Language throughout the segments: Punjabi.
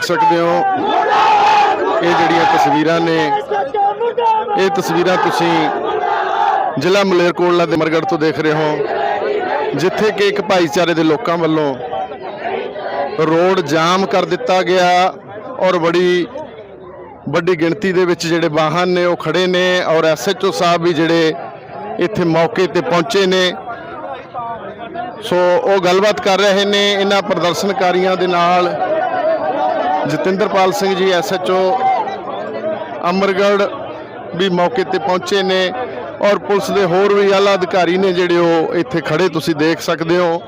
ਦੇਖ ਸਕਦੇ ਹੋ। ਇਹ ਜਿਹੜੀਆਂ ਤਸਵੀਰਾਂ ਨੇ, ਇਹ ਤਸਵੀਰਾਂ ਤੁਸੀਂ ਜ਼ਿਲ੍ਹਾ ਮਲੇਰਕੋਟਲਾ ਦੇ ਮਰਗੜ ਤੋਂ ਦੇਖ ਰਹੇ ਹੋ, ਜਿੱਥੇ ਕਿ ਇੱਕ ਭਾਈਚਾਰੇ ਦੇ ਲੋਕਾਂ ਵੱਲੋਂ ਰੋਡ ਜਾਮ ਕਰ ਦਿੱਤਾ ਗਿਆ ਔਰ ਬੜੀ, ਵੱਡੀ ਗਿਣਤੀ ਦੇ ਵਿੱਚ ਜਿਹੜੇ ਵਾਹਨ ਨੇ ਉਹ ਖੜੇ ਨੇ ਔਰ ਐਸਐਚਓ ਸਾਹਿਬ ਵੀ ਜਿਹੜੇ ਇੱਥੇ ਮੌਕੇ ਤੇ ਪਹੁੰਚੇ ਨੇ। ਸੋ ਉਹ ਗੱਲਬਾਤ ਕਰ ਰਹੇ ਨੇ, ਇਹਨਾਂ ਪ੍ਰਦਰਸ਼ਨਕਾਰੀਆਂ ਦੇ ਨਾਲ ਜਤਿੰਦਰਪਾਲ ਸਿੰਘ ਜੀ ਐਸਐਚਓ ਅਮਰਗੜ ਵੀ ਮੌਕੇ ਤੇ ਪਹੁੰਚੇ ਨੇ ਔਰ ਪੁਲਿਸ ਦੇ ਹੋਰ ਵੀ ਆਲਾ ਅਧਿਕਾਰੀ ਨੇ ਜਿਹੜੇ ਉਹ ਇੱਥੇ ਖੜੇ, ਤੁਸੀਂ ਦੇਖ ਸਕਦੇ ਹੋ।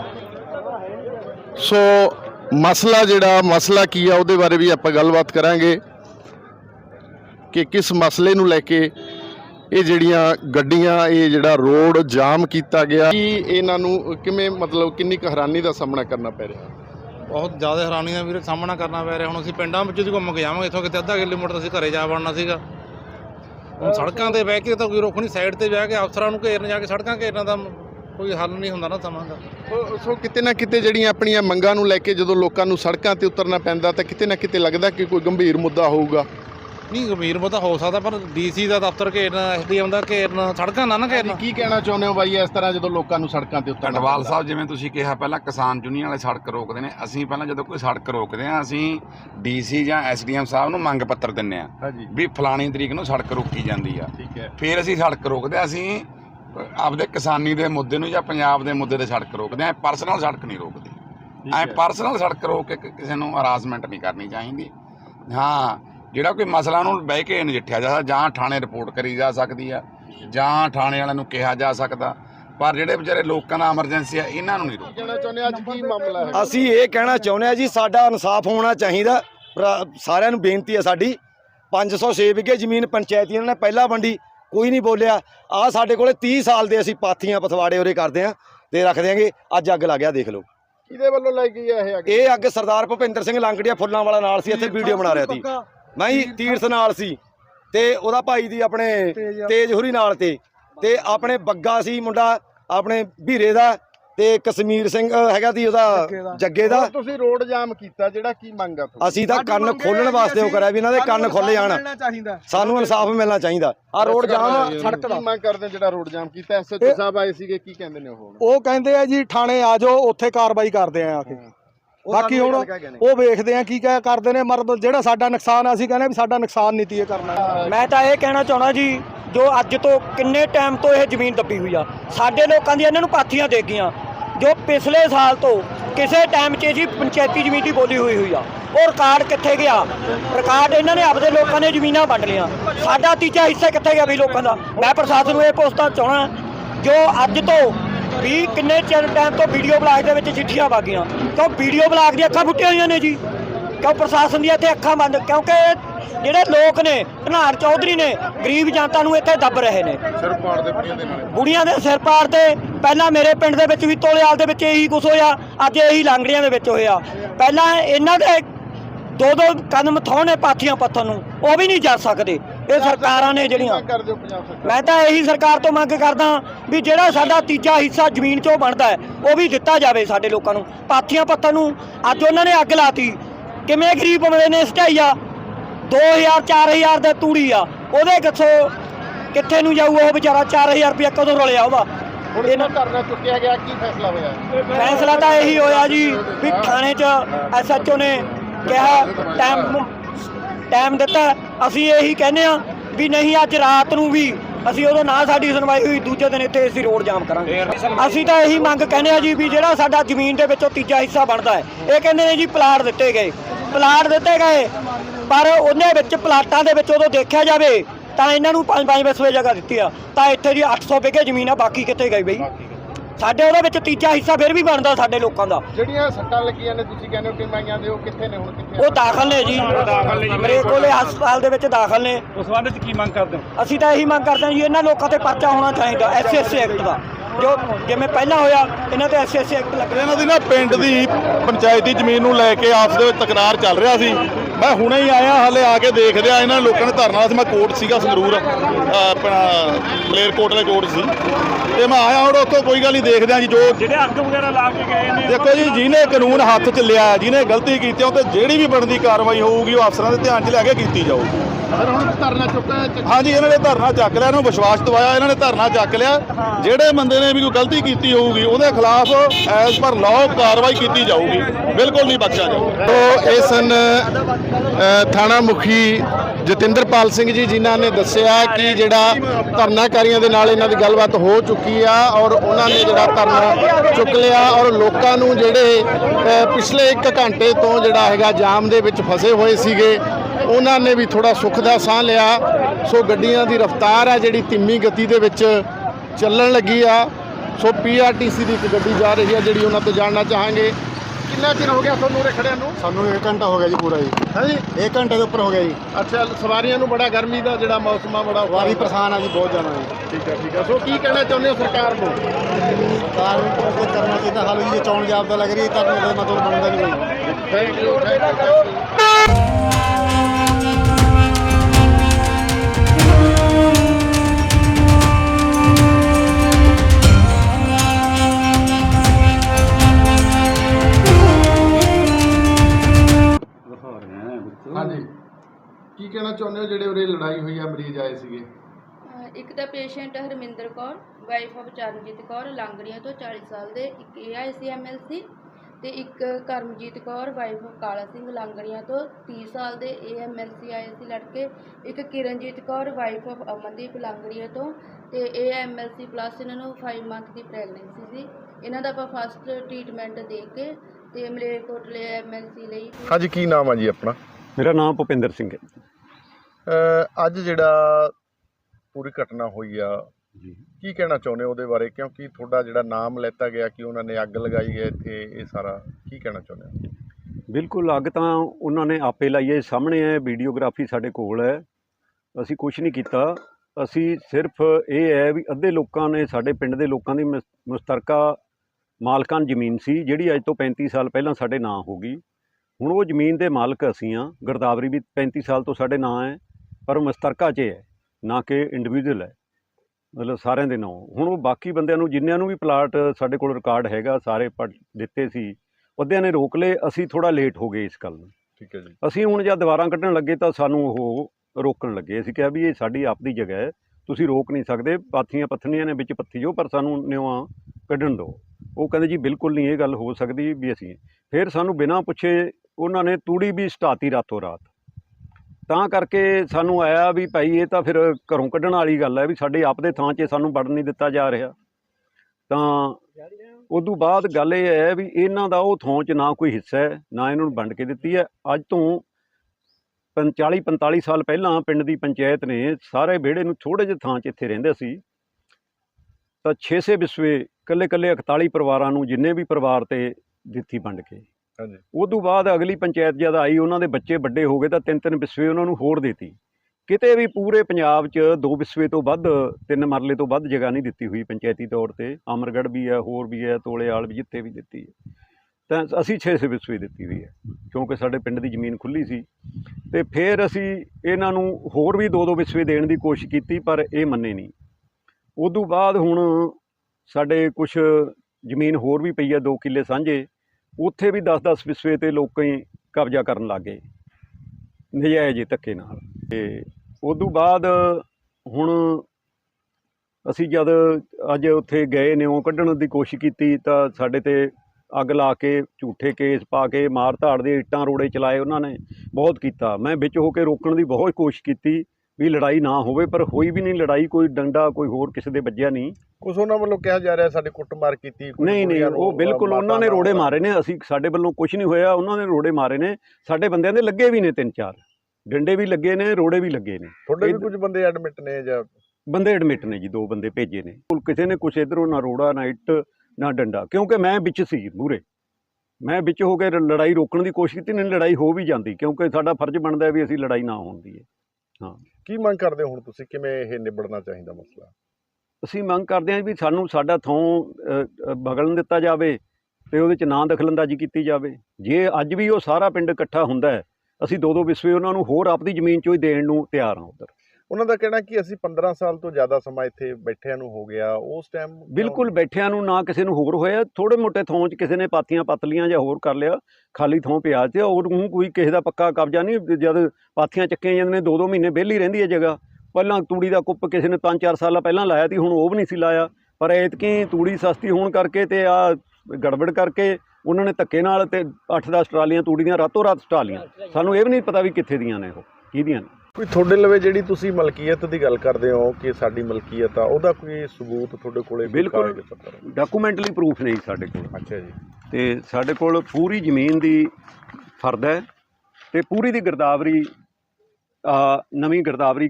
ਸੋ ਮਸਲਾ ਜਿਹੜਾ, ਮਸਲਾ ਕੀ ਆ ਉਹਦੇ ਬਾਰੇ ਵੀ ਆਪਾਂ ਗੱਲਬਾਤ ਕਰਾਂਗੇ ਕਿ ਕਿਸ ਮਸਲੇ ਨੂੰ ਲੈ ਕੇ ਇਹ ਜਿਹੜੀਆਂ ਗੱਡੀਆਂ, ਇਹ ਜਿਹੜਾ ਰੋਡ ਜਾਮ ਕੀਤਾ ਗਿਆ, ਕੀ ਇਹਨਾਂ ਨੂੰ ਕਿਵੇਂ ਮਤਲਬ ਕਿੰਨੀ ਕੁ ਹੈਰਾਨੀ ਦਾ ਸਾਹਮਣਾ ਕਰਨਾ ਪੈ ਰਿਹਾ? ਬਹੁਤ ਜ਼ਿਆਦਾ ਹੈਰਾਨੀ ਦਾ ਵੀਰੇ ਸਾਹਮਣਾ ਕਰਨਾ ਪੈ ਰਿਹਾ। ਹੁਣ ਅਸੀਂ ਪਿੰਡਾਂ ਵਿੱਚ ਦੀ ਘੁੰਮ ਕੇ ਜਾਵਾਂਗੇ। ਇੱਥੋਂ ਕਿਤੇ ਅੱਧਾ ਕਿਲੋਮੀਟਰ ਅਸੀਂ ਘਰੇ ਜਾ ਵੜਨਾ ਸੀਗਾ। ਹੁਣ ਸੜਕਾਂ ਤੇ ਬਹਿ ਕੇ ਤਾਂ ਕੋਈ ਰੁੱਖ ਨਹੀਂ ਸਾਈਡ ਤੇ ਬਹਿ ਕੇ ਅਫਸਰਾਂ ਨੂੰ ਘੇਰਨ ਜਾ ਕੇ ਸੜਕਾਂ ਘੇਰਨਾ ਦਾ ਕੋਈ ਹੱਲ ਨਹੀਂ ਹੁੰਦਾ ਨਾ ਸਮਾਂ ਦਾ। ਸੋ- ਸੋ ਕਿਤੇ ਨਾ ਕਿਤੇ ਜਿਹੜੀਆਂ ਆਪਣੀਆਂ ਮੰਗਾਂ ਨੂੰ ਲੈ ਕੇ ਜਦੋਂ ਲੋਕਾਂ ਨੂੰ ਸੜਕਾਂ ਤੇ ਉਤਰਨਾ ਪੈਂਦਾ ਤਾਂ ਕਿਤੇ ਨਾ ਕਿਤੇ ਲੱਗਦਾ ਕਿ ਕੋਈ ਗੰਭੀਰ ਮੁੱਦਾ ਹੋਊਗਾ। ਨਹੀਂ ਗੰਭੀਰ ਮੁੱਦਾ ਹੋ ਸਕਦਾ ਪਰ ਡੀਸੀ ਦਾ ਦਫ਼ਤਰ ਘੇਰਨਾ ਐਸਡੀਐਮ ਦਾ ਘੇਰਨਾ ਸੜਕਾਂ ਨਾ ਨਾ ਘੇਰਨਾ। ਕੀ ਕਹਿਣਾ ਚਾਹੁੰਦੇ ਹੋ ਬਾਈ ਇਸ ਤਰ੍ਹਾਂ ਜਦੋਂ ਲੋਕਾਂ ਨੂੰ ਸੜਕਾਂ ਤੇ ਉਤਰਨਾ ਪੈਂਦਾ? ਸਾਹਿਬ ਜਿਵੇਂ ਤੁਸੀਂ ਕਿਹਾ ਪਹਿਲਾਂ ਕਿਸਾਨ ਯੂਨੀਅਨ ਵਾਲੇ ਸੜਕ ਰੋਕਦੇ ਨੇ। ਅਸੀਂ ਪਹਿਲਾਂ ਜਦੋਂ ਕੋਈ ਸੜਕ ਰੋਕਦੇ ਆ ਅਸੀਂ ਡੀਸੀ ਜਾਂ ਐਸਡੀਐਮ ਸਾਹਿਬ ਨੂੰ ਮੰਗ ਪੱਤਰ ਦਿੰਨੇ ਆ ਵੀ ਫਲਾਣੀ ਤਰੀਕ ਨੂੰ ਸੜਕ ਰੋਕੀ ਜਾਂਦੀ ਆ। ਠੀਕ ਹੈ। ਫਿਰ ਅਸੀਂ ਸੜਕ ਰੋਕਦੇ ਆ, ਅਸੀਂ ਆਪਦੇ ਕਿਸਾਨੀ ਦੇ ਮੁੱਦੇ ਨੂੰ ਜਾਂ ਪੰਜਾਬ ਦੇ ਮੁੱਦੇ ਤੇ ਸੜਕ ਰੋਕਦੇ ਆ ਪਰਸਨਲ ਸੜਕ ਨਹੀਂ ਰੋਕਦੇ। ਐ ਪਰਸਨਲ ਸੜਕ ਰੋਕ ਕੇ ਕਿ- ਕਿਸੇ ਨੂੰ ਹਰਾਸਮੈਂਟ ਨਹੀਂ ਕਰਨੀ ਚਾਹੀਦੀ। ਹਾਂ ਜਿਹੜਾ ਕੋਈ ਮਸਲਾ ਨੂੰ ਬਹਿ ਕੇ ਨਜਿੱਠਿਆ ਜਾ ਸਕਦਾ ਜਾਂ ਥਾਣੇ ਰਿਪੋਰਟ ਕਰੀ ਜਾ ਸਕਦੀ ਆ ਜਾਂ ਥਾਣੇ ਵਾਲਿਆਂ ਨੂੰ ਕਿਹਾ ਜਾ ਸਕਦਾ ਪਰ ਜਿਹੜੇ ਵਿਚਾਰੇ ਲੋਕਾਂ ਦਾ ਐਮਰਜੈਂਸੀ ਆ ਇਹਨਾਂ ਨੂੰ ਨਹੀਂ ਰੋਕ ਕਹਿਣਾ ਚਾਹੁੰਦੇ ਅੱਜ ਕੀ ਮਾਮਲਾ ਹੈ ਅਸੀਂ ਇਹ ਕਹਿਣਾ ਚਾਹੁੰਦੇ ਆ ਜੀ ਸਾਡਾ ਇਨਸਾਫ ਹੋਣਾ ਚਾਹੀਦਾ। ਸਾਰਿਆਂ ਨੂੰ ਬੇਨਤੀ ਹੈ ਸਾਡੀ 506 ਵਿਗੇ ਜ਼ਮੀਨ ਪੰਚਾਇਤੀ ਇਹਨਾਂ ਨੇ ਪਹਿਲਾਂ ਵੰਡੀ ਕੋਈ ਨਹੀਂ ਬੋਲਿਆ। ਆ ਸਾਡੇ ਕੋਲੇ 30 ਸਾਲ ਦੇ ਅਸੀਂ ਪਾਥੀਆਂ ਪਥਵਾੜੇ ਉਰੇ ਕਰਦੇ ਆ ਤੇ ਰੱਖ ਦਿਆਂਗੇ ਅੱਜ ਅੱਗ ਲੱਗ ਗਿਆ ਦੇਖ ਲਓ। ਕਿਹਦੇ ਵੱਲੋਂ ਲਾਈ ਗਈ ਹੈ ਇਹ ਅੱਗ? ਇਹ ਅੱਗ ਸਰਦਾਰ ਭੁਪਿੰਦਰ ਸਿੰਘ ਲੰਗੜੀਆ ਫੁੱਲਾਂ ਵਾਲਾ ਨਾਲ ਸੀ ਇੱਥੇ ਵੀਡੀਓ ਬਣਾ ਰਿਹਾ ਸੀ। ਮੈਂ ਹੀ ਤੀਰਥ ਨਾਲ ਸੀ। ਤੇ ਉਹਦਾ ਭਾਈ ਦੀ ਆਪਣੇ ਤੇਜ ਹੁਰੀ ਨਾਲ ਤੇ। ਤੇ ਆਪਣੇ ਬੱਗਾ ਸੀ ਮੁੰਡਾ ਆਪਣੇ ਵੀਰੇ ਦਾ ਤੇ ਕਸ਼ਮੀਰ ਸਿੰਘ ਹੈਗਾ ਸੀ ਉਹਦਾ ਜੱਗੇ ਦਾ। ਤੁਸੀਂ ਰੋਡ ਜਾਮ ਕੀਤਾ ਜਿਹੜਾ ਕੀ ਮੰਗ ਆ? ਅਸੀਂ ਤਾਂ ਕੰਨ ਖੋਲਣ ਵਾਸਤੇ ਉਹ ਕਰਿਆ ਵੀ ਇਹਨਾਂ ਦੇ ਕੰਨ ਖੁੱਲ ਜਾਣ। ਸਾਨੂੰ ਇਨਸਾਫ ਮਿਲਣਾ ਚਾਹੀਦਾ। ਆ ਰੋਡ ਜਾਮ ਸੜਕ ਦਾ। ਮੰਗ ਕਰਦੇ ਜਿਹੜਾ ਰੋਡ ਜਾਮ ਕੀਤਾ? ਐਸਐਚਓ ਸਾਹਿਬ ਆਏ ਸੀਗੇ ਕੀ ਕਹਿੰਦੇ ਨੇ ਉਹ ਉਹ ਕਹਿੰਦੇ ਆ ਜੀ ਥਾਣੇ ਆ ਜਾਓ ਉੱਥੇ ਕਾਰਵਾਈ ਕਰਦੇ ਆ ਆ ਕੇ। ਬਾਕੀ ਹੁਣ ਉਹ ਵੇਖਦੇ ਆ ਕੀ ਕਹਿ ਕਰਦੇ ਨੇ ਮਰਦ ਜਿਹੜਾ ਸਾਡਾ ਨੁਕਸਾਨ ਆ ਅਸੀਂ ਕਹਿੰਦੇ ਵੀ ਸਾਡਾ ਨੁਕਸਾਨ ਨਹੀਂ ਤੀ ਇਹ ਕਰਨਾ। ਮੈਂ ਤਾਂ ਇਹ ਕਹਿਣਾ ਚਾਹਣਾ ਜੀ ਜੋ ਅੱਜ ਤੋਂ ਕਿੰਨੇ ਟਾਈਮ ਤੋਂ ਇਹ ਜ਼ਮੀਨ ਦੱਬੀ ਹੋਈ ਆ। ਸਾਡੇ ਲੋਕਾਂ ਦੀ ਇਹਨਾਂ ਨੂੰ ਪਾਥੀਆਂ ਦੇ ਗਈਆਂ। ਜੋ ਪਿਛਲੇ ਸਾਲ ਤੋਂ ਕਿਸੇ ਟਾਈਮ 'ਚ ਜੀ ਪੰਚਾਇਤੀ ਜ਼ਮੀਨ ਦੀ ਬੋਲੀ ਹੋਈ ਹੋਈ ਆ। ਉਹ ਰਿਕਾਰਡ ਕਿੱਥੇ ਗਿਆ? ਰਿਕਾਰਡ ਇਹਨਾਂ ਨੇ ਆਪਦੇ ਲੋਕਾਂ ਨੇ ਜ਼ਮੀਨਾਂ ਵੰਡ ਲਈਆਂ। ਸਾਡਾ ਤੀਜਾ ਹਿੱਸਾ ਕਿੱਥੇ ਗਿਆ ਵੀ ਲੋਕਾਂ ਦਾ? ਮੈਂ ਪ੍ਰਸ਼ਾਸਨ ਨੂੰ ਇਹ ਪੁੱਛਣਾ ਚਾਹਣਾ ਜੋ ਅੱਜ ਤੋਂ ਵੀ ਕਿੰਨੇ ਚਿਰ ਟਾਈਮ ਤੋਂ ਵੀਡੀਓ ਬਲਾਕ ਦੇ ਵਿੱਚ ਚਿੱਠੀਆਂ ਵਾਗੀਆਂ? ਕਿਉਂ ਵੀਡੀਓ ਬਲਾਕ ਦੀਆਂ ਅੱਖਾਂ ਫੁੱਟੀਆਂ ਹੋਈਆਂ ਨੇ ਜੀ? ਕਿਉਂ ਪ੍ਰਸ਼ਾਸਨ ਦੀਆਂ ਇੱਥੇ ਅੱਖਾਂ ਬੰਦ? ਕਿਉਂਕਿ ਜਿਹੜੇ ਲੋਕ ਨੇ ਧਨਾਰ ਚੌਧਰੀ ਨੇ ਗਰੀਬ ਜਨਤਾ ਨੂੰ ਇੱਥੇ ਦੱਬ ਰਹੇ ਨੇ। ਸਿਰ ਪਾੜ ਦੇ ਪੜੀਆਂ ਦੇ ਨਾਲ। ਬੁੜੀਆਂ ਦੇ ਸਿਰ ਪਾੜ ਤੇ ਪਹਿਲਾਂ ਮੇਰੇ ਪਿੰਡ ਦੇ ਵਿੱਚ ਵੀ ਤੋਲੇਵਾਲ ਦੇ ਵਿੱਚ ਇਹੀ ਕੁਝ ਹੋਇਆ ਅੱਜ ਇਹੀ ਲਾਂਗੜੀਆਂ ਦੇ ਵਿੱਚ ਹੋਇਆ। ਪਹਿਲਾਂ ਇਹਨਾਂ ਦੇ ਦੋ ਦੋ ਕਦਮ ਥੋਣੇ ਪਾਥੀਆਂ ਪੱਥਰ ਨੂੰ ਉਹ ਵੀ ਨਹੀਂ ਜਾ ਸਕਦੇ। ਇਹ ਸਰਕਾਰਾਂ ਨੇ ਜਿਹੜੀਆਂ। ਮੰਗ ਕਰਦੇ ਹੋ ਪੰਜਾਬ ਸਰਕਾਰ? ਮੈਂ ਤਾਂ ਇਹੀ ਸਰਕਾਰ ਤੋਂ ਮੰਗ ਕਰਦਾ ਵੀ ਜਿਹੜਾ ਸਾਡਾ ਤੀਜਾ ਹਿੱਸਾ ਜ਼ਮੀਨ 'ਚੋਂ ਬਣਦਾ ਹੈ ਉਹ ਵੀ ਦਿੱਤਾ ਜਾਵੇ ਸਾਡੇ ਲੋਕਾਂ ਨੂੰ। ਪਾਥੀਆਂ ਪੱਥਰ ਨੂੰ ਅੱਜ ਉਹਨਾਂ ਨੇ ਅੱਗ ਲਾਤੀ। ਕਿਵੇਂ ਗਰੀਬ ਬੰਦੇ ਨੇ ਸਟਾਈ ਆ? 2000 4000 ਦੇ ਤੂੜੀ ਆ। ਉਹਦੇ ਕਿੱਥੋਂ ਕਿੱਥੇ ਨੂੰ ਜਾਊ ਉਹ ਵਿਚਾਰਾ? 4000 ਰੁਪਇਆ ਕਦੋਂ ਰਲਿਆ ਉਹਦਾ? ਹੁਣ ਇਹਨਾਂ ਧਰਨਾ ਚੁੱਕਿਆ ਗਿਆ ਕੀ ਫੈਸਲਾ ਹੋਇਆ? ਫੈਸਲਾ ਤਾਂ ਇਹੀ ਹੋਇਆ ਜੀ ਵੀ ਥਾਣੇ 'ਚ ਐਸਐਚਓ ਨੇ ਕਿਹਾ ਟਾਈਮ ਟਾਈਮ ਦਿੱਤਾ। ਅਸੀਂ ਇਹੀ ਕਹਿੰਦੇ ਆ ਵੀ ਨਹੀਂ ਅੱਜ ਰਾਤ ਨੂੰ ਵੀ ਅਸੀਂ ਉਦੋਂ ਨਾ ਸਾਡੀ ਸੁਣਵਾਈ ਹੋਈ ਦੂਜੇ ਦਿਨ ਇੱਥੇ ਅਸੀਂ ਰੋਡ ਜਾਮ ਕਰਾਂਗੇ। ਅਸੀਂ ਤਾਂ ਇਹੀ ਮੰਗ ਕਹਿੰਦੇ ਆ ਜੀ ਵੀ ਜਿਹੜਾ ਸਾਡਾ ਜ਼ਮੀਨ ਦੇ ਵਿੱਚੋਂ ਤੀਜਾ ਹਿੱਸਾ ਬਣਦਾ ਹੈ ਇਹ ਕਹਿੰਦੇ ਨੇ ਜੀ ਪਲਾਟ ਦਿੱਤੇ ਗਏ। ਪਲਾਟ ਦਿੱਤੇ ਗਏ ਪਰ ਉਹਨੇ ਵਿੱਚ ਪਲਾਟਾਂ ਦੇ ਵਿੱਚ ਉਦੋਂ ਦੇਖਿਆ ਜਾਵੇ ਤਾਂ ਇਹਨਾਂ ਨੂੰ ਪੰਜ ਪੰਜ ਵਿਸਵੇ ਜਗ੍ਹਾ ਦਿੱਤੀ ਆ ਤਾਂ ਇੱਥੇ ਜੀ 800 ਵਿਗੇ ਜ਼ਮੀਨ ਆ ਬਾਕੀ ਕਿੱਥੇ ਗਈ ਬਈ? ਸਾਡੇ ਉਹਦੇ ਵਿੱਚ ਤੀਜਾ ਹਿੱਸਾ ਫਿਰ ਵੀ ਬਣਦਾ ਸਾਡੇ ਲੋਕਾਂ ਦਾ। ਜਿਹੜੀਆਂ ਸੱਟਾਂ ਲੱਗੀਆਂ ਨੇ ਤੁਸੀਂ ਕਹਿੰਦੇ ਹੋ ਟੀਮਾਂ ਦੇ ਉਹ ਕਿੱਥੇ ਨੇ ਹੁਣ ਕਿੱਥੇ ਉਹ ਦਾਖਲ ਨੇ ਜੀ। ਮੇਰੇ ਕੋਲੇ ਹਸਪਤਾਲ ਦੇ ਵਿੱਚ ਦਾਖਲ ਨੇ। ਉਸ ਸੰਬੰਧ ਵਿੱਚ ਕੀ ਮੰਗ ਕਰਦੇ ਹੋ? ਅਸੀਂ ਤਾਂ ਇਹੀ ਮੰਗ ਕਰਦੇ ਹਾਂ ਜੀ ਇਹਨਾਂ ਲੋਕਾਂ ਤੇ ਪਰਚਾ ਹੋਣਾ ਚਾਹੀਦਾ ਐਸਐਸਸੀ ਐਕਟ ਦਾ। ਜੋ ਜਿਵੇਂ ਪਹਿਲਾਂ ਹੋਇਆ ਇਹਨਾਂ ਤੇ ਐਸਐਸਸੀ ਐਕਟ ਲੱਗ ਇਹਨਾਂ ਦੀ ਨਾ ਪਿੰਡ ਦੀ ਪੰਚਾਇਤੀ ਜ਼ਮੀਨ ਨੂੰ ਲੈ ਕੇ ਆਪਸ ਦੇ ਵਿੱਚ ਤਕਰਾਰ ਚੱਲ ਰਿਹਾ ਸੀ। ਮੈਂ ਹੁਣੇ ਹੀ ਆਇਆ ਹਾਲੇ ਆ ਕੇ ਦੇਖਦੇ ਆ। ਇਹਨਾਂ ਲੋਕਾਂ ਨੇ ਧਰਨਾ ਸੀ ਮੈਂ ਕੋਰਟ ਸੀਗਾ ਸੰਗਰੂਰ ਆਪਣਾ ਮਲੇਰ ਕੋਟਲੇ ਕੋਰਟ ਸੀ। ਤੇ ਮੈਂ ਆਇਆ ਹੁਣ ਉੱਥੋਂ ਕੋਈ ਗੱਲ ਨਹੀਂ ਦੇਖਦੇ ਆ ਜੀ ਜੋ ਜਿਹੜੇ ਅੱਗ ਵਗੈਰਾ ਲਾ ਕੇ ਗਏ ਨੇ ਦੇਖੋ ਜੀ ਜਿਹਨੇ ਕਾਨੂੰਨ ਹੱਥ 'ਚ ਲਿਆ ਜਿਹਨੇ ਗਲਤੀ ਕੀਤੀ ਉਹ ਤੇ ਜਿਹੜੀ ਵੀ ਬਣਦੀ ਕਾਰਵਾਈ ਹੋਊਗੀ ਉਹ ਅਫਸਰਾਂ ਦੇ ਧਿਆਨ 'ਚ ਲਿਆ ਕੇ ਕੀਤੀ ਜਾਊਗੀ। ਸਰ ਹੁਣ ਧਰਨਾ ਹਾਂਜੀ ਇਹਨਾਂ ਨੇ ਧਰਨਾ ਚੱਕ ਲਿਆ ਇਹਨੂੰ ਵਿਸ਼ਵਾਸ ਦਿਵਾਇਆ ਇਹਨਾਂ ਨੇ ਧਰਨਾ ਚੱਕ ਲਿਆ। ਜਿਹੜੇ ਬੰਦੇ ਨੇ ਵੀ ਕੋਈ ਗਲਤੀ ਕੀਤੀ ਹੋਊਗੀ ਉਹਦੇ ਖਿਲਾਫ ਐਸ ਪਰ ਲਾਅ ਕਾਰਵਾਈ ਕੀਤੀ ਜਾਊਗੀ। ਬਿਲਕੁਲ ਨਹੀਂ ਬਖਸ਼ਿਆ ਜਾਊਗਾ। ਤੋ ਇਹ ਸਨ ਥਾਣਾ ਮੁਖੀ ਜਤਿੰਦਰਪਾਲ ਸਿੰਘ ਜੀ ਜਿਨ੍ਹਾਂ ਨੇ ਦੱਸਿਆ ਕਿ ਜਿਹੜਾ ਧਰਨਾਕਾਰੀਆਂ ਦੇ ਨਾਲ ਇਹਨਾਂ ਦੀ ਗੱਲਬਾਤ ਹੋ ਚੁੱਕੀ ਆ ਔਰ ਉਹਨਾਂ ਨੇ ਜਿਹੜਾ ਧਰਨਾ ਚੁੱਕ ਲਿਆ ਔਰ ਲੋਕਾਂ ਨੂੰ ਜਿਹੜੇ ਪਿਛਲੇ 1 ਘੰਟੇ ਤੋਂ ਜਿਹੜਾ ਹੈਗਾ ਜਾਮ ਦੇ ਵਿੱਚ ਫਸੇ ਹੋਏ ਸੀਗੇ ਉਹਨਾਂ ਨੇ ਵੀ ਥੋੜਾ ਸੁੱਖ ਦਾ ਸਾਹ ਲਿਆ। ਸੋ ਗੱਡੀਆਂ ਦੀ ਰਫ਼ਤਾਰ ਆ ਜਿਹੜੀ ਧੀਮੀ ਗਤੀ ਦੇ ਵਿੱਚ ਚੱਲਣ ਲੱਗੀ ਆ। ਸੋ ਪੀਆਰਟੀਸੀ ਦੀ ਇੱਕ ਗੱਡੀ ਜਾ ਰਹੀ ਆ ਜਿਹੜੀ ਉਹਨਾਂ ਤੋਂ ਜਾਣਨਾ ਚਾਹਾਂਗੇ। ਕਿੰਨਾ ਚਿਰ ਹੋ ਗਿਆ ਤੁਹਾਨੂੰ ਉਰੇ ਖੜਿਆਂ ਨੂੰ? ਸਾਨੂੰ 1 ਘੰਟਾ ਹੋ ਗਿਆ ਜੀ ਪੂਰਾ ਜੀ। ਹਾਂਜੀ 1 ਘੰਟੇ ਦੇ ਉੱਪਰ ਹੋ ਗਿਆ ਜੀ। ਅੱਛਾ ਸਵਾਰੀਆਂ ਨੂੰ ਬੜਾ ਗਰਮੀ ਦਾ ਜਿਹੜਾ ਮੌਸਮ ਆ ਬੜਾ ਵਾਰੀ ਪਰੇਸ਼ਾਨ ਆ ਜੀ ਬਹੁਤ ਜ਼ਿਆਦਾ ਜੀ। ਠੀਕ ਹੈ ਠੀਕ ਹੈ ਸੋ ਕੀ ਕਹਿਣਾ ਚਾਹੁੰਦੇ ਹੋ ਸਰਕਾਰ ਨੂੰ? ਕਾਰ ਨੂੰ ਕੋਈ ਕਰਨਾ ਚਾਹੀਦਾ। ਹਾਲ ਜੀ ਚੌਣ ਜਾਬਦਾ ਲੱਗ ਰਹੀ ਤਾਂ ਮਤਲਬ ਬਣਦਾ ਨਹੀਂ ਥੈਂਕ ਯੂ ਥੈਂਕ ਹਾਂਜੀ। ਕੀ ਕਹਿਣਾ ਚਾਹੁੰਦੇ ਹੋ ਜਿਹੜੇ ਉਰੇ ਲੜਾਈ ਹੋਈ ਆ ਮਰੀਜ਼ ਆਏ ਸੀਗੇ? ਅਹ ਇੱਕ ਤਾਂ patient Harminder Kaur wife of Charanjit Kaur Langrian ਤੋਂ 40 ਸਾਲ ਦੇ ਇੱਕ ਇਹ ਆਈ ਸੀ ਐਮਐਲਸੀ ਤੇ ਇੱਕ ਕਰਮਜੀਤ ਕੌਰ ਵਾਈਫ ਆਫ ਕਾਲਾ ਸਿੰਘ ਲਾਂਗੜੀਆਂ ਤੋਂ 30 ਸਾਲ ਦੇ ਇਹ ਐਮਐਲਸੀ ਆਏ ਸੀ ਲੜਕੇ। ਇੱਕ ਕਿਰਨਜੀਤ ਕੌਰ ਵਾਈਫ ਆਫ ਅਮਨਦੀਪ ਲਾਂਗੜੀਆਂ ਤੋਂ ਤੇ ਇਹ ਐਮਐਲਸੀ ਪਲੱਸ ਇਹਨਾਂ ਨੂੰ 5 ਮੰਥ ਦੀ ਪ੍ਰੈਗਨੈਂਸੀ ਸੀ। ਇਹਨਾਂ ਦਾ ਆਪਾਂ ਫਸਟ ਟ੍ਰੀਟਮੈਂਟ ਦੇ ਕੇ ਤੇ ਮਲੇਰਕੋਟਲੇ ਐਮਐਲਸੀ ਲਈ। ਹਾਂਜੀ ਕੀ ਨਾਮ ਆ ਜੀ ਆਪਣਾ? ਮੇਰਾ ਨਾਮ ਭੁਪਿੰਦਰ ਸਿੰਘ ਹੈ। ਅ, ਅੱਜ ਜਿਹੜਾ ਪੂਰੀ ਘਟਨਾ ਹੋਈ ਆ ਕੀ ਕਹਿਣਾ ਚਾਹੁੰਦੇ ਹੋ ਉਹਦੇ ਬਾਰੇ? ਕਿਉਂਕਿ ਤੁਹਾਡਾ ਜਿਹੜਾ ਨਾਮ ਲੈਤਾ ਗਿਆ ਕਿ ਉਹਨਾਂ ਨੇ ਅੱਗ ਲਗਾਈ ਹੈ ਇੱਥੇ ਇਹ ਸਾਰਾ ਕੀ ਕਹਿਣਾ ਚਾਹੁੰਦੇ ਹੋ? ਬਿਲਕੁਲ ਅੱਗ ਤਾਂ ਉਹਨਾਂ ਨੇ ਆਪੇ ਲਾਈ ਹੈ। ਸਾਹਮਣੇ ਹੈ ਵੀਡੀਓਗ੍ਰਾਫੀ ਸਾਡੇ ਕੋਲ ਹੈ। ਅਸੀਂ ਕੁਝ ਨਹੀਂ ਕੀਤਾ। ਅਸੀਂ ਸਿਰਫ ਇਹ ਹੈ ਵੀ ਅੱਧੇ ਲੋਕਾਂ ਨੇ ਸਾਡੇ ਪਿੰਡ ਦੇ ਲੋਕਾਂ ਦੀ ਮੁਸ- ਮੁਸ਼ਤਰਕਾ ਮਾਲਕਾਨ ਜ਼ਮੀਨ ਸੀ ਜਿਹੜੀ ਅੱਜ ਤੋਂ 35 ਸਾਲ ਪਹਿਲਾਂ ਸਾਡੇ ਨਾਂ ਹੋ ਗਈ। ਹੁਣ ਉਹ ਜ਼ਮੀਨ ਦੇ ਮਾਲਕ ਅਸੀਂ ਆ ਗਰਦਾਵਰੀ ਵੀ 35 ਸਾਲ ਤੋਂ ਸਾਡੇ ਨਾਂ ਹੈ ਪਰ ਉਹ ਮੁਸ਼ਤਰਕਾ 'ਚ ਹੈ ਨਾ ਕਿ ਇੰਡੀਵਿਜੂਅਲ ਹੈ ਮਤਲਬ ਸਾਰਿਆਂ ਦੇ ਨਾਂ। ਹੁਣ ਉਹ ਬਾਕੀ ਬੰਦਿਆਂ ਨੂੰ ਜਿੰਨਿਆਂ ਨੂੰ ਵੀ ਪਲਾਟ ਸਾਡੇ ਕੋਲ ਰਿਕਾਰਡ ਹੈਗਾ ਸਾਰੇ ਦਿੱਤੇ ਸੀ ਉਹਦਿਆਂ ਨੇ ਰੋਕ ਲਏ ਅਸੀਂ ਥੋੜਾ ਲੇਟ ਹੋ ਗਏ ਇਸ ਗੱਲ ਨੂੰ। ਠੀਕ ਹੈ ਜੀ। ਅਸੀਂ ਹੁਣ ਜਦ ਦੀਵਾਰਾਂ ਕੱਢਣ ਲੱਗੇ ਤਾਂ ਸਾਨੂੰ ਉਹ ਰੋਕਣ ਲੱਗੇ। ਅਸੀਂ ਕਿਹਾ ਵੀ ਇਹ ਸਾਡੀ ਆਪਦੀ ਜਗ੍ਹਾ ਹੈ ਤੁਸੀਂ ਰੋਕ ਨਹੀਂ ਸਕਦੇ ਪਾਥੀਆਂ ਪੱਥਣੀਆਂ ਨੇ ਵਿੱਚ ਪੱਥੀ ਜੋ ਪਰ ਸਾਨੂੰ ਨਿਵਾ ਕੱਢਣ ਦਿਓ। ਉਹ ਕਹਿੰਦੇ ਜੀ ਬਿਲਕੁਲ ਨਹੀਂ ਇਹ ਗੱਲ ਹੋ ਸਕਦੀ ਵੀ ਅਸੀਂ। ਫਿਰ ਸਾਨੂੰ ਬਿਨਾਂ ਪੁੱਛੇ ਉਹਨਾਂ ਨੇ ਤੂੜੀ ਵੀ ਸਟਾਤੀ ਰਾਤੋਂ ਰਾਤ। ਤਾਂ ਕਰਕੇ ਸਾਨੂੰ ਆਇਆ ਵੀ ਭਾਈ ਇਹ ਤਾਂ ਫਿਰ ਘਰੋਂ ਕੱਢਣ ਵਾਲੀ ਗੱਲ ਹੈ ਵੀ ਸਾਡੇ ਆਪਦੇ ਥਾਂ 'ਚ ਸਾਨੂੰ ਵੜਨ ਨਹੀਂ ਦਿੱਤਾ ਜਾ ਰਿਹਾ। ਤਾਂ ਉਦੋਂ ਬਾਅਦ ਗੱਲ ਇਹ ਹੈ ਵੀ ਇਹਨਾਂ ਦਾ ਉਹ ਥਾਂ 'ਚ ਨਾ ਕੋਈ ਹਿੱਸਾ ਹੈ, ਨਾ ਇਹਨਾਂ ਨੂੰ ਵੰਡ ਕੇ ਦਿੱਤੀ ਹੈ। ਅੱਜ ਤੋਂ 45 45 ਸਾਲ ਪਹਿਲਾਂ ਪਿੰਡ ਦੀ ਪੰਚਾਇਤ ਨੇ ਸਾਰੇ ਵਿਹੜੇ ਨੂੰ ਥੋੜੇ ਜਿਹੇ ਥਾਂ 'ਚ ਇੱਥੇ ਰਹਿੰਦੇ ਸੀ। ਤਾਂ 600 ਵਿਸਵੇ ਕੱਲੇ ਕੱਲੇ 41 ਪਰਿਵਾਰਾਂ ਨੂੰ ਜਿੰਨੇ ਵੀ ਪਰਿਵਾਰ ਤੇ ਦਿੱਤੀ ਵੰਡ ਕੇ। ਹਾਂਜੀ। ਤੋਂ ਬਾਅਦ ਅਗਲੀ ਪੰਚਾਇਤ ਜਦ ਆਈ, ਉਹਨਾਂ ਦੇ ਬੱਚੇ ਵੱਡੇ ਹੋ ਗਏ ਤਾਂ ਤਿੰਨ ਤਿੰਨ ਵਿਸਵੇ ਉਹਨਾਂ ਨੂੰ ਹੋਰ ਦਿੱਤੀ। ਕਿਤੇ ਵੀ ਪੂਰੇ ਪੰਜਾਬ 'ਚ ਦੋ ਵਿਸਵੇ ਤੋਂ ਵੱਧ, ਤਿੰਨ ਮਰਲੇ ਤੋਂ ਵੱਧ ਜਗ੍ਹਾ ਨਹੀਂ ਦਿੱਤੀ ਹੋਈ ਪੰਚਾਇਤੀ ਤੌਰ ਤੇ। ਅਮਰਗੜ੍ਹ ਵੀ ਹੈ, ਹੋਰ ਵੀ ਹੈ, ਤੋਲੇਆਲ ਵੀ ਜਿੱਥੇ ਵੀ ਦਿੱਤੀ ਹੈ। ਤਾਂ ਅਸੀਂ 600 ਵਿਸਵੇ ਦਿੱਤੀ ਹੋਈ ਹੈ, ਕਿਉਂਕਿ ਸਾਡੇ ਪਿੰਡ ਦੀ ਜ਼ਮੀਨ ਖੁੱਲੀ ਸੀ। ਤੇ ਫਿਰ ਅਸੀਂ ਇਹਨਾਂ ਨੂੰ ਹੋਰ ਵੀ ਦੋ ਦੋ ਵਿਸਵੇ ਦੇਣ ਦੀ ਕੋਸ਼ਿਸ਼ ਕੀਤੀ, ਪਰ ਇਹ ਮੰਨੇ ਨਹੀਂ। ਉਦੋਂ ਬਾਅਦ ਹੁਣ ਸਾਡੇ ਕੁਝ ਜ਼ਮੀਨ ਹੋਰ ਵੀ ਪਈ ਹੈ 2 ਕਿੱਲੇ ਸਾਂਝੇ। ਉੱਥੇ ਵੀ 10-10 ਵਿਸਵੇ ਤੇ ਲੋਕਾਂ ਕਬਜ਼ਾ ਕਰਨ ਲੱਗੇ ਨਜਾਇਜ਼ ਹੀ ਧੱਕੇ ਨਾਲ। ਤੇ ਉਦੋਂ ਬਾਅਦ ਹੁਣ ਅਸੀਂ ਜਦ ਅੱਜ ਉੱਥੇ ਗਏ ਨੇ, ਉਹ ਕੱਢਣ ਦੀ ਕੋਸ਼ਿਸ਼ ਕੀਤੀ ਤਾਂ ਸਾਡੇ ਤੇ ਅੱਗ ਲਾ ਕੇ, ਝੂਠੇ ਕੇਸ ਪਾ ਕੇ ਮਾਰ ਧਾੜ ਦੇ ਇੱਟਾਂ ਰੋੜੇ ਚਲਾਏ ਉਹਨਾਂ ਨੇ, ਬਹੁਤ ਕੀਤਾ। ਮੈਂ ਵਿੱਚ ਹੋ ਕੇ ਰੋਕਣ ਦੀ ਬਹੁਤ ਕੋਸ਼ਿਸ਼ ਕੀਤੀ। ਵੀ ਲੜਾਈ ਨਾ ਹੋਵੇ ਪਰ ਹੋਈ ਵੀ ਨਹੀਂ ਲੜਾਈ ਕੋਈ ਡੰਡਾ ਕੋਈ ਹੋਰ ਕਿਸੇ ਦੇ ਵੱਜਿਆ ਨਹੀਂ। ਕੁਝ ਉਹਨਾਂ ਵੱਲੋਂ ਕਿਹਾ ਜਾ ਰਿਹਾ ਸਾਡੇ ਕੁੱਟਮਾਰ ਕੀਤੀ ਕੁਝ ਨਹੀਂ ਨਹੀਂ ਉਹ ਬਿਲਕੁਲ ਉਹਨਾਂ ਨੇ ਰੋੜੇ ਮਾਰੇ ਨੇ ਅਸੀਂ ਸਾਡੇ ਵੱਲੋਂ ਕੁਝ ਨਹੀਂ ਹੋਇਆ ਉਹਨਾਂ ਨੇ ਰੋੜੇ ਮਾਰੇ ਨੇ ਸਾਡੇ ਬੰਦਿਆਂ ਦੇ ਲੱਗੇ ਵੀ ਨੇ ਤਿੰਨ ਚਾਰ। ਡੰਡੇ ਵੀ ਲੱਗੇ ਨੇ ਰੋੜੇ ਵੀ ਲੱਗੇ ਨੇ। ਤੁਹਾਡੇ ਵੀ ਕੁਝ ਬੰਦੇ ਐਡਮਿਟ ਨੇ ਜਾਂ? ਬੰਦੇ ਐਡਮਿਟ ਨੇ ਜੀ ਦੋ ਬੰਦੇ ਭੇਜੇ ਨੇ। ਕੁਲ ਕਿਸੇ ਨੇ ਕੁਛ ਇਧਰੋਂ ਨਾ ਰੋੜਾ ਨਾ ਇੱਟ ਨਾ ਡੰਡਾ ਕਿਉਂਕਿ ਮੈਂ ਵਿੱਚ ਸੀ ਮੂਰੇ ਮੈਂ ਵਿੱਚ ਹੋ ਕੇ ਲੜਾਈ ਰੋਕਣ ਦੀ ਕੋਸ਼ਿਸ਼ ਕੀਤੀ ਨਹੀਂ ਲੜਾਈ ਹੋ ਵੀ ਜਾਂਦੀ ਕਿਉਂਕਿ ਸਾਡਾ ਫਰਜ਼ ਬਣਦਾ ਹੈ ਵੀ ਅਸੀਂ ਲੜਾਈ ਨਾ ਹੋਣ ਦੀ ਕੀ ਮੰਗ ਕਰਦੇ ਹੋ ਹੁਣ ਤੁਸੀਂ? ਕਿਵੇਂ ਇਹ ਨਿਬੜਨਾ ਚਾਹੀਦਾ ਮਸਲਾ? ਅਸੀਂ ਮੰਗ ਕਰਦੇ ਹਾਂ ਵੀ ਸਾਨੂੰ ਸਾਡਾ ਥੋਂ ਬਗਲਣ ਦਿੱਤਾ ਜਾਵੇ ਤੇ ਉਹਦੇ ਚ ਨਾ ਦਖਲਅੰਦਾਜ਼ੀ ਕੀਤੀ ਜਾਵੇ। ਜੇ ਅੱਜ ਵੀ ਉਹ ਸਾਰਾ ਪਿੰਡ ਇਕੱਠਾ ਹੁੰਦਾ ਹੈ, ਅਸੀਂ ਦੋ ਦੋ ਵਿਸਵੇ ਉਹਨਾਂ ਨੂੰ ਹੋਰ ਆਪਦੀ ਜ਼ਮੀਨ ਚੋਂ ਹੀ ਦੇਣ ਨੂੰ ਤਿਆਰ ਹਾਂ ਉੱਧਰ। ਉਹਨਾਂ ਦਾ ਕਹਿਣਾ ਕਿ ਅਸੀਂ 15 ਸਾਲ ਤੋਂ ਜ਼ਿਆਦਾ ਸਮਾਂ ਇੱਥੇ ਬੈਠਿਆਂ ਨੂੰ ਹੋ ਗਿਆ ਉਸ ਟਾਈਮ ਬਿਲਕੁਲ ਬੈਠਿਆਂ ਨੂੰ ਨਾ ਕਿਸੇ ਨੂੰ ਹੋਰ ਹੋਇਆ ਥੋੜੇ ਮੋਟੇ ਥਾਂ 'ਚ ਕਿਸੇ ਨੇ ਪਾਤੀਆਂ ਪੱਤ ਲੀਆਂ ਜਾਂ ਹੋਰ ਕਰ ਲਿਆ ਖਾਲੀ ਥਾਂ ਪਿਆ ਤੇ ਉਹ ਨੂੰ ਕੋਈ ਕਿਸੇ ਦਾ ਪੱਕਾ ਕਬਜ਼ਾ ਨਹੀਂ ਜਦ ਪਾਥੀਆਂ ਚੱਕੀਆਂ ਜਾਂਦੀਆਂ ਨੇ ਦੋ ਦੋ ਮਹੀਨੇ ਵਿਹਲੀ ਰਹਿੰਦੀ ਹੈ ਜਗ੍ਹਾ। ਪਹਿਲਾਂ ਤੂੜੀ ਦਾ ਕੁੱਪ ਕਿਸੇ ਨੇ 5-4 ਸਾਲਾਂ ਪਹਿਲਾਂ ਲਾਇਆ ਸੀ ਹੁਣ ਉਹ ਵੀ ਨਹੀਂ ਸੀ ਲਾਇਆ। ਪਰ ਐਤਕੀ ਤੂੜੀ ਸਸਤੀ ਹੋਣ ਕਰਕੇ ਤੇ ਆ ਗੜਬੜ ਕਰਕੇ ਉਹਨਾਂ ਨੇ ਧੱਕੇ ਨਾਲ ਤੇ 8-10 ਟਰਾਲੀਆਂ ਤੂੜੀ ਦੀਆਂ ਰਾਤੋਂ ਰਾਤ ਸਟਾ ਲੀਆਂ। ਸਾਨੂੰ ਇਹ ਵੀ ਨਹੀਂ ਪਤਾ ਵੀ ਕਿੱਥੇ ਦੀਆਂ ਨੇ ਉਹ ਕਿਹਦੀਆਂ ਨੇ। ਕੋਈ ਤੁਹਾਡੇ ਲਵੇ ਜਿਹੜੀ ਤੁਸੀਂ ਮਲਕੀਅਤ ਦੀ ਗੱਲ ਕਰਦੇ ਹੋ ਕਿ ਸਾਡੀ ਮਲਕੀਅਤ ਆ ਉਹਦਾ ਕੋਈ ਸਬੂਤ ਤੁਹਾਡੇ ਕੋਲੇ ਕੋਈ ਬਿਲਕੁਲ। ਕਾਗਜ਼ ਪੱਤਰ? ਡਾਕੂਮੈਂਟਲੀ ਪ੍ਰੂਫ ਨਹੀਂ ਸਾਡੇ ਕੋਲ ਅੱਛਾ ਜੀ ਤੇ ਸਾਡੇ ਕੋਲ ਪੂਰੀ ਜ਼ਮੀਨ ਦੀ ਫਰਦ ਹੈ ਤੇ ਪੂਰੀ ਦੀ ਗਿਰਦਾਵਰੀ ਆ ਨਵੀਂ ਗਿਰਦਾਵਰੀ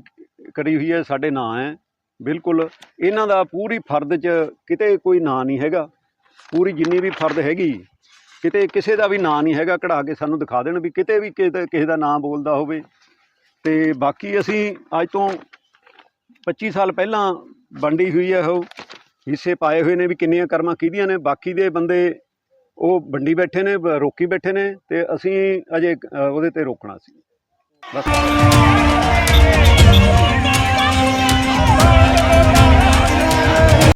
ਕਰੀ ਹੋਈ ਹੈ ਸਾਡੇ ਨਾਂ ਹੈ ਬਿਲਕੁਲ ਇਹਨਾਂ ਦਾ ਪੂਰੀ ਫਰਦ 'ਚ ਕਿਤੇ ਕੋਈ ਨਾਂ ਨਹੀਂ ਹੈਗਾ ਪੂਰੀ ਜਿੰਨੀ ਵੀ ਫਰਦ ਹੈਗੀ ਕਿਤੇ ਕਿਸੇ ਦਾ ਵੀ ਨਾਂ ਨਹੀਂ ਹੈਗਾ ਕਢਾ ਕੇ ਸਾਨੂੰ ਦਿਖਾ ਦੇਣ ਵੀ ਕਿਤੇ ਵੀ ਕਿਸੇ ਕਿਸੇ ਦਾ ਨਾਂ ਬੋਲਦਾ ਹੋਵੇ ਤੇ ਬਾਕੀ ਅਸੀਂ ਅੱਜ ਤੋਂ 25 ਸਾਲ ਪਹਿਲਾਂ ਵੰਡੀ ਹੋਈ ਹੈ ਉਹ, ਹਿੱਸੇ ਪਾਏ ਹੋਏ ਨੇ ਵੀ ਕਿੰਨੀਆਂ ਕਰਮਾਂ ਕਿਹਦੀਆਂ ਨੇ, ਬਾਕੀ ਦੇ ਬੰਦੇ ਉਹ ਵੰਡੀ ਬੈਠੇ ਨੇ ਰੋਕੀ ਬੈਠੇ ਨੇ ਤੇ ਅਸੀਂ ਅਜੇ ਉਹਦੇ ਤੇ ਰੋਕਣਾ ਸੀ। ਬਸ।